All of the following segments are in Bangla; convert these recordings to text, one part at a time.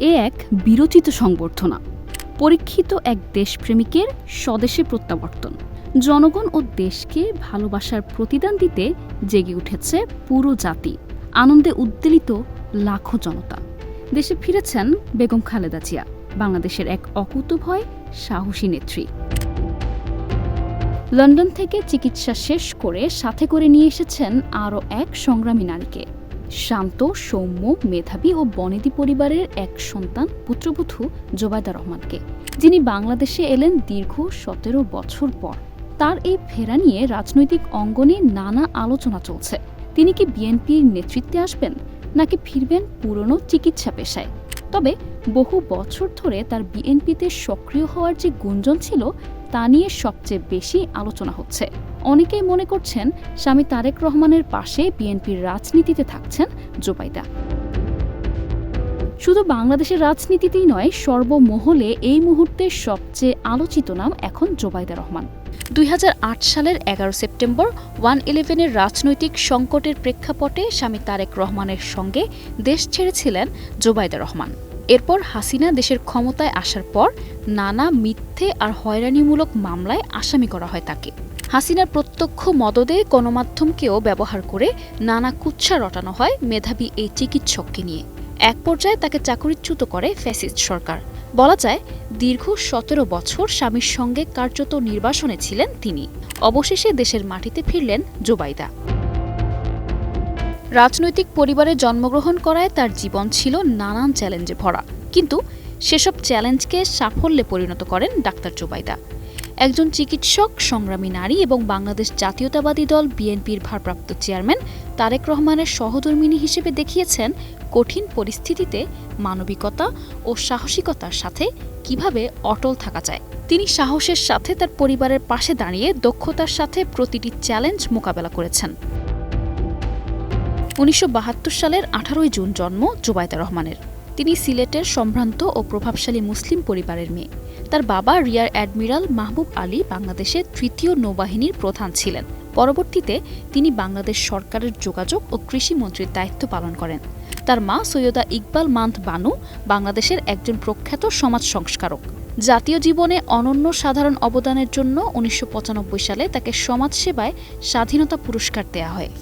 এ এক বিরচিত সংবর্ধনা, পরীক্ষিত এক দেশপ্রেমিকের স্বদেশে প্রত্যাবর্তন। জনগণ ও দেশকে ভালোবাসার প্রতিদান দিতে জেগে উঠেছে পুরো জাতি। আনন্দে উদ্বেলিত লাখো জনতা। দেশে ফিরেছেন বেগম খালেদা জিয়া, বাংলাদেশের এক অকুতভয়, সাহসী নেত্রী। লন্ডন থেকে চিকিৎসা শেষ করে সাথে করে নিয়ে এসেছেন আরও এক সংগ্রামী নারীকে। শান্ত, সৌম্য, মেধাবী ও বনেদি পরিবারের এক সন্তান, পুত্রবধূ জোবায়দা রহমানকে, যিনি বাংলাদেশে এলেন দীর্ঘ সতেরো বছর পর। তার এই ফেরা নিয়ে রাজনৈতিক অঙ্গনে নানা আলোচনা চলছে। তিনি কি বিএনপির নেতৃত্বে আসবেন, নাকি ফিরবেন পুরনো চিকিৎসা পেশায়? তবে বহু বছর ধরে তার বিএনপিতে সক্রিয় হওয়ার যে গুঞ্জন ছিল তা নিয়ে সবচেয়ে বেশি আলোচনা হচ্ছে। অনেকেই মনে করছেন স্বামী তারেক রহমানের পাশে বিএনপির রাজনীতিতে থাকছেন জোবাইদা। শুধু বাংলাদেশের রাজনীতিতেই নয়, সর্বমহলে এই মুহূর্তে সবচেয়ে আলোচিত নাম এখন জোবাইদা রহমান। দুই হাজার আট সালের এগারো সেপ্টেম্বর, ওয়ান ইলেভেনের রাজনৈতিক সংকটের প্রেক্ষাপটে স্বামী তারেক রহমানের সঙ্গে দেশ ছেড়েছিলেন জোবাইদা রহমান। এরপর হাসিনা দেশের ক্ষমতায় আসার পর নানা মিথ্যে আর হয়রানিমূলক মামলায় আসামি করা হয় তাকে। হাসিনার প্রত্যক্ষ মদদে গণমাধ্যমকেও ব্যবহার করে নানা কুৎসা রটানো হয় মেধাবী এই চিকিৎসককে নিয়ে। এক পর্যায়ে তাকে চাকরিচ্যুত করে ফ্যাসিস্ট সরকার। বলা যায়, দীর্ঘ সতেরো বছর স্বামীর সঙ্গে কার্যত নির্বাসনে ছিলেন তিনি। অবশেষে দেশের মাটিতে ফিরলেন জোবাইদা। রাজনৈতিক পরিবারে জন্মগ্রহণ করায় তার জীবন ছিল নানান চ্যালেঞ্জে ভরা। কিন্তু সেসব চ্যালেঞ্জকে সাফল্যে পরিণত করেন ডাক্তার জোবাইদা। একজন চিকিৎসক, সংগ্রামী নারী এবং বাংলাদেশ জাতীয়তাবাদী দল বিএনপির ভারপ্রাপ্ত চেয়ারম্যান তারেক রহমানের সহধর্মিনী হিসেবে দেখিয়েছেন কঠিন পরিস্থিতিতে মানবিকতা ও সাহসিকতার সাথে কীভাবে অটল থাকা যায়। তিনি সাহসের সাথে তার পরিবারের পাশে দাঁড়িয়ে দক্ষতার সাথে প্রতিটি চ্যালেঞ্জ মোকাবেলা করেছেন। উনিশশো বাহাত্তর সালের আঠারোই জুন জন্ম জুবাইদা রহমানের। তিনি সিলেটের সম্ভ্রান্ত ও প্রভাবশালী মুসলিম পরিবারের মেয়ে। তার বাবা রিয়ার অ্যাডমিরাল মাহবুব আলী বাংলাদেশের তৃতীয় নৌবাহিনীর প্রধান ছিলেন। পরবর্তীতে তিনি বাংলাদেশ সরকারের যোগাযোগ ও কৃষি মন্ত্রীর দায়িত্ব পালন করেন। তার মা সৈয়দা ইকবাল মান্থ বানু বাংলাদেশের একজন প্রখ্যাত সমাজ সংস্কারক। জাতীয় জীবনে অনন্য সাধারণ অবদানের জন্য উনিশশো পঁচানব্বই সালে তাকে সমাজসেবায় স্বাধীনতা পুরস্কার দেয়া হয়।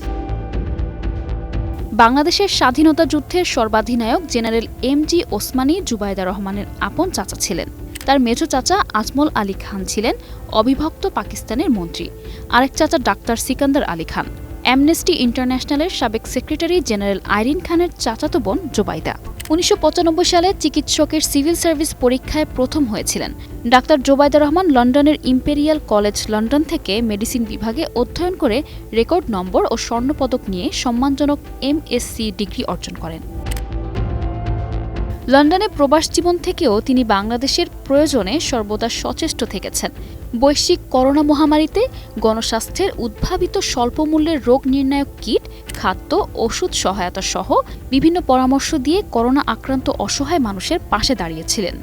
বাংলাদেশের স্বাধীনতা যুদ্ধের সর্বাধিনায়ক general M G Osmani Zubaida রহমানের আপন চাচা ছিলেন। তার মেজো চাচা আজমল আলী খান ছিলেন, অবিভক্ত পাকিস্তানের মন্ত্রী। আরেক চাচা ডাক্তার সিকান্দার আলী খান। অ্যামনেস্টি ইন্টারন্যাশনালের সাবেক সেক্রেটারি জেনারেল আইরিন খানের চাচাতো বোন জোবাইদা উনিশশো পঁচানব্বই সালে চিকিৎসকের সিভিল সার্ভিস পরীক্ষায় প্রথম হয়েছিলেন। ডাক্তার জোবাইদা রহমান লন্ডনের ইম্পেরিয়াল কলেজ লন্ডন থেকে মেডিসিন বিভাগে অধ্যয়ন করে রেকর্ড নম্বর ও স্বর্ণপদক নিয়ে সম্মানজনক এমএসসি ডিগ্রি অর্জন করেন। লন্ডনে প্রবাস জীবন থেকেও তিনি বাংলাদেশের প্রয়োজনে সর্বদা সচেষ্ট থেকেছেন। বৈশ্বিক করোনা মহামারীতে গণস্বাস্থ্যের উদ্ভাবিত স্বল্পমূল্যের রোগ নির্ণায়ক কিট, খাদ্য, ওষুধ সহায়তা সহ বিভিন্ন পরামর্শ দিয়ে করোনা আক্রান্ত অসহায় মানুষের পাশে দাঁড়িয়েছিলেন।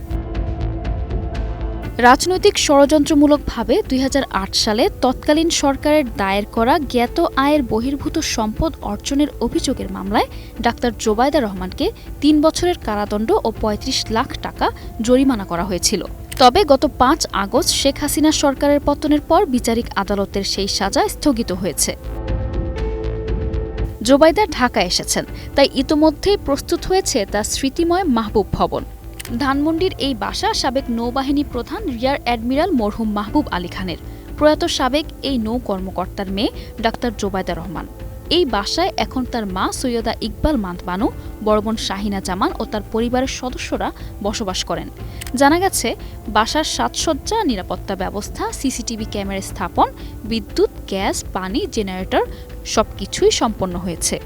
রাজনৈতিক ষড়যন্ত্রমূলকভাবে দুই হাজার আট সালে তৎকালীন সরকারের দায়ের করা জ্ঞাত আয়ের বহির্ভূত সম্পদ অর্জনের অভিযোগের মামলায় ডাক্তার জোবায়দা রহমানকে তিন বছরের কারাদণ্ড ও ৩৫ লাখ টাকা জরিমানা করা হয়েছিল। তবে গত পাঁচ আগস্ট শেখ হাসিনা সরকারের পতনের পর বিচারিক আদালতের সেই সাজা স্থগিত হয়েছে। জোবাইদা ঢাকা এসেছেন, তাই ইতোমধ্যেই প্রস্তুত হয়েছে তার স্মৃতিময় মাহবুব ভবন। ধানমন্ডির এই বাসা সাবেক নৌবাহিনী প্রধান রিয়ার অ্যাডমিরাল মরহুম মাহবুব আলী খানের। প্রয়াত সাবেক এই নৌ কর্মকর্তার মেয়ে ডাক্তার জোবায়দা রহমান। এই বাসায় এখন তার মা সৈয়দা ইকবাল মান্তবানু বড়বন বড় বোন শাহিনা জামান ও তার পরিবারের সদস্যরা বসবাস করেন। জানা গেছে, বাসার সাজসজ্জা, নিরাপত্তা ব্যবস্থা, সিসিটিভি ক্যামেরা স্থাপন, বিদ্যুৎ, গ্যাস, পানি, জেনারেটর সবকিছুই সম্পন্ন হয়েছে।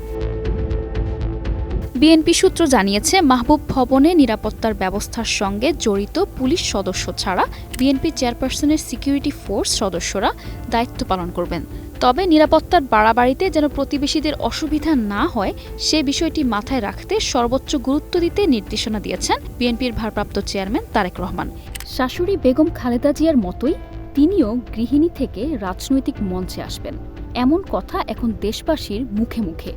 বিএনপি সূত্র জানিয়েছে, মাহবুব ভবনে নিরাপত্তার ব্যবস্থার সঙ্গে জড়িত পুলিশ সদস্য ছাড়া বিএনপি চেয়ারপারসনের সিকিউরিটি ফোর্স সদস্যরা দায়িত্ব পালন করবেন। তবে নিরাপত্তার বাড়াবাড়িতে যেন প্রতিবেশীদের অসুবিধা না হয়, সে বিষয়টি মাথায় রাখতে সর্বোচ্চ গুরুত্ব দিতে নির্দেশনা দিয়েছেন বিএনপির ভারপ্রাপ্ত চেয়ারম্যান তারেক রহমান। শাশুড়ি বেগম খালেদা জিয়ার মতোই তিনিও গৃহিণী থেকে রাজনৈতিক মঞ্চে আসবেন। এমন কথা এখন দেশবাসীর মুখে মুখে।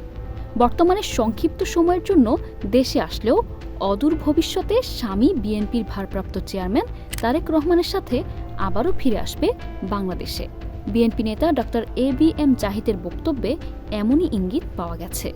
বর্তমানে সংক্ষিপ্ত সময়ের জন্য দেশে আসলেও অদূর ভবিষ্যতে স্বামী বিএনপির ভারপ্রাপ্ত চেয়ারম্যান তারেক রহমানের সাথে আবারও ফিরে আসবে বাংলাদেশে। বিএনপি নেতা ডক্টর এ বি এম জাহিদের বক্তব্যে এমনই ইঙ্গিত পাওয়া গেছে।